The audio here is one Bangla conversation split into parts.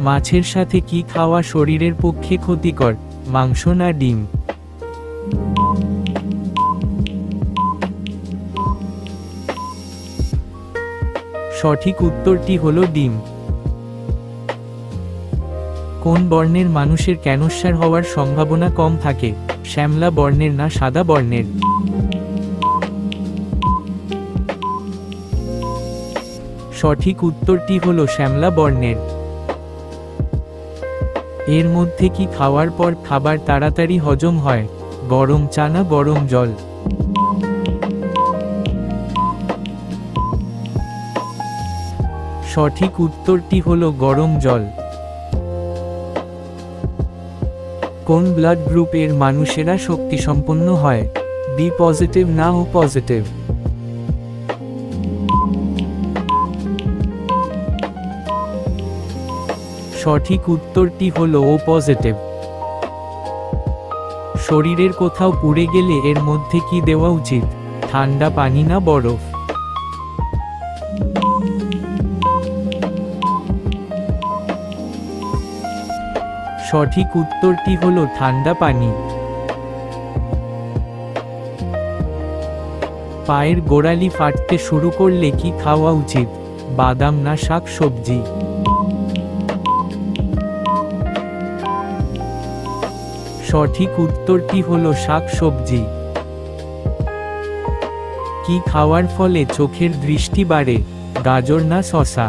মাছের সাথে কি খাওয়া শরীরের পক্ষে ক্ষতিকর? মাংস না ডিম? সঠিক উত্তরটি হল ডিম। কোন বর্ণের মানুষের ক্যানসার হওয়ার সম্ভাবনা কম থাকে? শ্যামলা বর্ণের না সাদা বর্ণের? সঠিক উত্তরটি হল শ্যামলা বর্ণের। এর মধ্যে কি খাওয়ার পর খাবার তাড়াতাড়ি হজম হয়? গরম চা না গরম জল? সঠিক উত্তরটি হলো গরম জল। কোন ব্লাড গ্রুপের মানুষেরা শক্তিসম্পন্ন হয়? বি পজিটিভ না ও পজিটিভ সঠিক উত্তরটি হল ও পজিটিভ। শরীরের কোথাও পুড়ে গেলে এর মধ্যে কি দেওয়া উচিত? ঠান্ডা পানি না বরফ? সঠিক উত্তরটি হলো ঠান্ডা পানি। পায়ের গোড়ালি ফাটতে শুরু করলে কি খাওয়া উচিত? বাদাম না শাক সবজি? সঠিক উত্তরটি হল শাক সবজি কি খাওয়ার ফলে চোখের দৃষ্টি বাড়ে, গাজর না শশা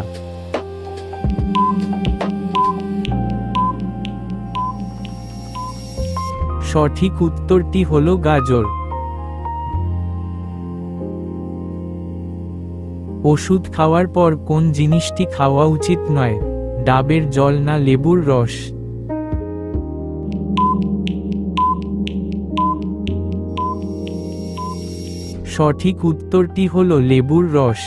সঠিক উত্তরটি হল গাজর। ওষুধ খাওয়ার পর কোন জিনিসটি খাওয়া উচিত নয়, ডাবের জল না লেবুর রস? সঠিক উত্তরটি হল লেবুর রস।